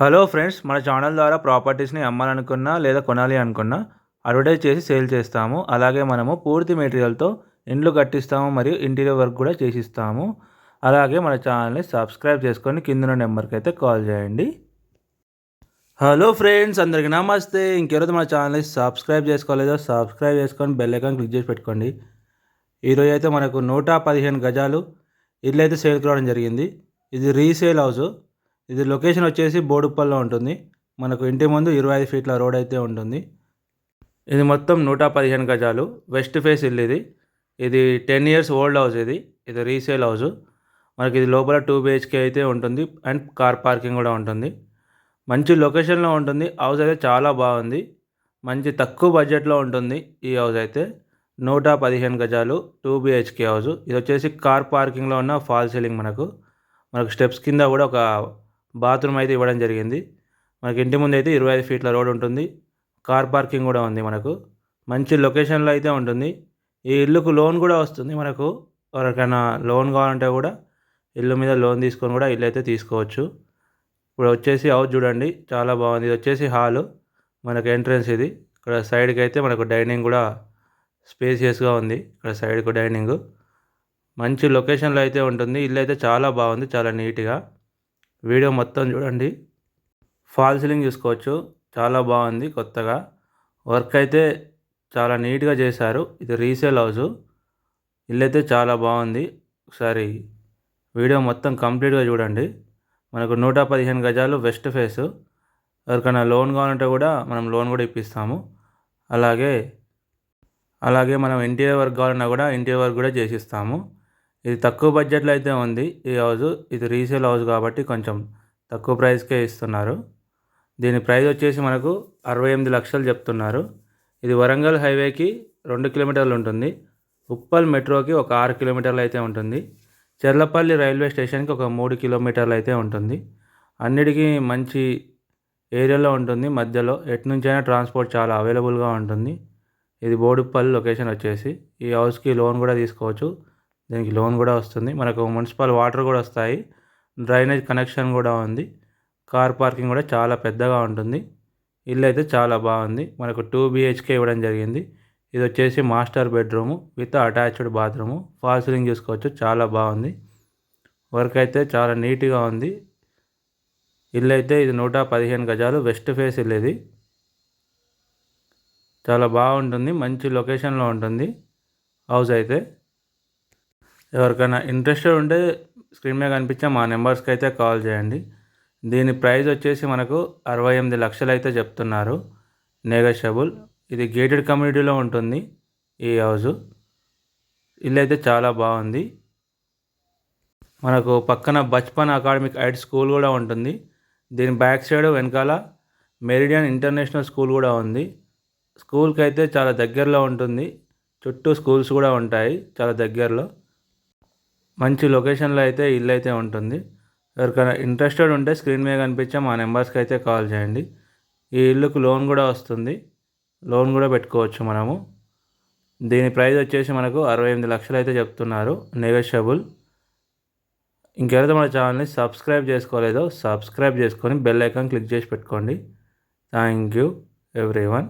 Hello friends మన channel ద్వారా ప్రాపర్టీస్ని అమ్మాలనుకున్నా లేదా కొనాలి అనుకున్నా అడ్వర్టైజ్ చేసి సేల్ చేస్తాము. అలాగే మనము పూర్తి మెటీరియల్తో ఇండ్లు కట్టిస్తాము మరియు ఇంటీరియర్ వర్క్ కూడా చేసిస్తాము. అలాగే మన ఛానల్ని సబ్స్క్రైబ్ చేసుకొని కింద నెంబర్కి అయితే కాల్ చేయండి. హలో ఫ్రెండ్స్ అందరికీ నమస్తే. ఇంకెవరైతే మన ఛానల్ని సబ్స్క్రైబ్ చేసుకోలేదో సబ్స్క్రైబ్ చేసుకొని బెల్ ఐకాన్ క్లిక్ చేసి పెట్టుకోండి. ఈరోజు అయితే మనకు నూట పదిహేను గజాలు ఇల్లు అయితే సేల్ కావడం జరిగింది. ఇది రీసేల్ హౌస్. ఇది లొకేషన్ వచ్చేసి బోడుప్పల్లో ఉంటుంది. మనకు ఇంటి ముందు ఇరవై ఐదు ఫీట్ల రోడ్ అయితే ఉంటుంది. ఇది మొత్తం నూట పదిహేను గజాలు. వెస్ట్ ఫేస్ ఇల్లు ఇది. ఇది టెన్ ఇయర్స్ ఓల్డ్ హౌస్ ఇది. ఇది రీసేల్ హౌస్ మనకి ఇది లోపల టూ బిహెచ్కే అయితే ఉంటుంది. అండ్ కార్ పార్కింగ్ కూడా ఉంటుంది. మంచి లొకేషన్లో ఉంటుంది. హౌస్ అయితే చాలా బాగుంది. మంచి తక్కువ బడ్జెట్లో ఉంటుంది ఈ హౌస్ అయితే. నూట పదిహేను గజాలు టూ బిహెచ్కే హౌస్ ఇది వచ్చేసి కార్ పార్కింగ్లో ఉన్న ఫాల్ సీలింగ్ మనకు. మనకు స్టెప్స్ కింద కూడా ఒక బాత్రూమ్ అయితే ఇవ్వడం జరిగింది. మనకి ఇంటి ముందు అయితే ఇరవై ఐదు ఫీట్ల రోడ్ ఉంటుంది. కార్ పార్కింగ్ కూడా ఉంది మనకు. మంచి లొకేషన్లో అయితే ఉంటుంది. ఈ ఇల్లుకు లోన్ కూడా వస్తుంది మనకు. ఎవరికైనా లోన్ కావాలంటే కూడా ఇల్లు మీద లోన్ తీసుకొని కూడా ఇల్లు అయితే తీసుకోవచ్చు. ఇప్పుడు వచ్చేసి హౌస్ చూడండి. చాలా బాగుంది. ఇది వచ్చేసి హాలు. మనకు ఎంట్రన్స్ ఇది. ఇక్కడ సైడ్కి అయితే మనకు డైనింగ్ కూడా స్పేసియస్గా ఉంది. ఇక్కడ సైడ్కు డైనింగ్. మంచి లొకేషన్లో అయితే ఉంటుంది. ఇల్లు అయితే చాలా బాగుంది. చాలా నీట్గా. వీడియో మొత్తం చూడండి. ఫాల్ సీలింగ్ చూసుకోవచ్చు. చాలా బాగుంది కొత్తగా. వర్క్ అయితే చాలా నీట్గా చేశారు. ఇది రీసేల్ హౌస్ ఇల్లు అయితే చాలా బాగుంది. ఒకసారి వీడియో మొత్తం కంప్లీట్గా చూడండి. మనకు నూట పదిహేను గజాలు వెస్ట్ ఫేస్ ఎవరికైనా లోన్ కావాలంటే కూడా మనం లోన్ కూడా ఇప్పిస్తాము. అలాగే అలాగే మనం ఇంటీరియర్ వర్క్ కావాలన్నా కూడా ఇంటీరియర్ వర్క్ కూడా చేసిస్తాము. ఇది తక్కువ బడ్జెట్లో అయితే ఉంది. ఈ హౌస్ ఇది రీసేల్ హౌస్ కాబట్టి కొంచెం తక్కువ ప్రైస్కే ఇస్తున్నారు. దీని ప్రైస్ వచ్చేసి మనకు అరవై ఎనిమిది లక్షలు చెప్తున్నారు. ఇది వరంగల్ హైవేకి రెండు కిలోమీటర్లు ఉంటుంది. ఉప్పల్ మెట్రోకి ఒక ఆరు కిలోమీటర్లు అయితే ఉంటుంది. చెర్లపల్లి రైల్వే స్టేషన్కి ఒక మూడు కిలోమీటర్లు అయితే ఉంటుంది. అన్నిటికీ మంచి ఏరియాలో ఉంటుంది. మధ్యలో ఎటు నుంచైనా ట్రాన్స్పోర్ట్ చాలా అవైలబుల్గా ఉంటుంది. ఇది బోడుపల్లి లొకేషన్ వచ్చేసి. ఈ హౌస్కి లోన్ కూడా తీసుకోవచ్చు. దీనికి లోన్ కూడా వస్తుంది. మనకు మున్సిపల్ వాటర్ కూడా వస్తాయి. డ్రైనేజ్ కనెక్షన్ కూడా ఉంది. కార్ పార్కింగ్ కూడా చాలా పెద్దగా ఉంటుంది. ఇల్లు అయితే చాలా బాగుంది. మనకు టూ బిహెచ్కే ఇవ్వడం జరిగింది. ఇది వచ్చేసి master bedroom with attached bathroom. Fall ceiling చూసుకోవచ్చు. చాలా బాగుంది. వర్క్ అయితే చాలా నీట్గా ఉంది. ఇల్లు అయితే ఇది నూట పదిహేను గజాలు వెస్ట్ ఫేస్ ఇల్లు ఇది. చాలా బాగుంటుంది. మంచి లొకేషన్లో ఉంటుంది. హౌస్ అయితే ఎవరికైనా ఇంట్రెస్టెడ్ ఉంటే స్క్రీన్ మీద కనిపించే మా నెంబర్స్కి అయితే కాల్ చేయండి. దీని ప్రైస్ వచ్చేసి మనకు అరవై ఎనిమిది లక్షలు అయితే చెప్తున్నారు. నెగోషియబుల్ ఇది గేటెడ్ కమ్యూనిటీలో ఉంటుంది ఈ హౌస్ ఇల్లు అయితే చాలా బాగుంది. మనకు పక్కన బచ్పన్ అకాడమిక్ హైట్ స్కూల్ కూడా ఉంటుంది. దీని బ్యాక్ సైడ్ వెనకాల మెరిడియన్ ఇంటర్నేషనల్ స్కూల్ కూడా ఉంది. స్కూల్కి అయితే చాలా దగ్గరలో ఉంటుంది. చుట్టూ స్కూల్స్ కూడా ఉంటాయి చాలా దగ్గరలో. మంచి లొకేషన్లో అయితే ఇల్లు అయితే ఉంటుంది. ఎవరికైనా ఇంట్రెస్టెడ్ ఉంటే స్క్రీన్ మీద కనిపించే మా నెంబర్స్కి అయితే కాల్ చేయండి. ఈ ఇల్లుకు లోన్ కూడా వస్తుంది. లోన్ కూడా పెట్టుకోవచ్చు మనము. దీని ప్రైస్ వచ్చేసి మనకు అరవై ఎనిమిది లక్షలు అయితే చెప్తున్నారు. నెగోషియబుల్. ఇంకెవరైతే మన ఛానల్ని సబ్స్క్రైబ్ చేసుకోలేదో సబ్స్క్రైబ్ చేసుకొని బెల్ ఐకాన్ క్లిక్ చేసి పెట్టుకోండి. Thank you every one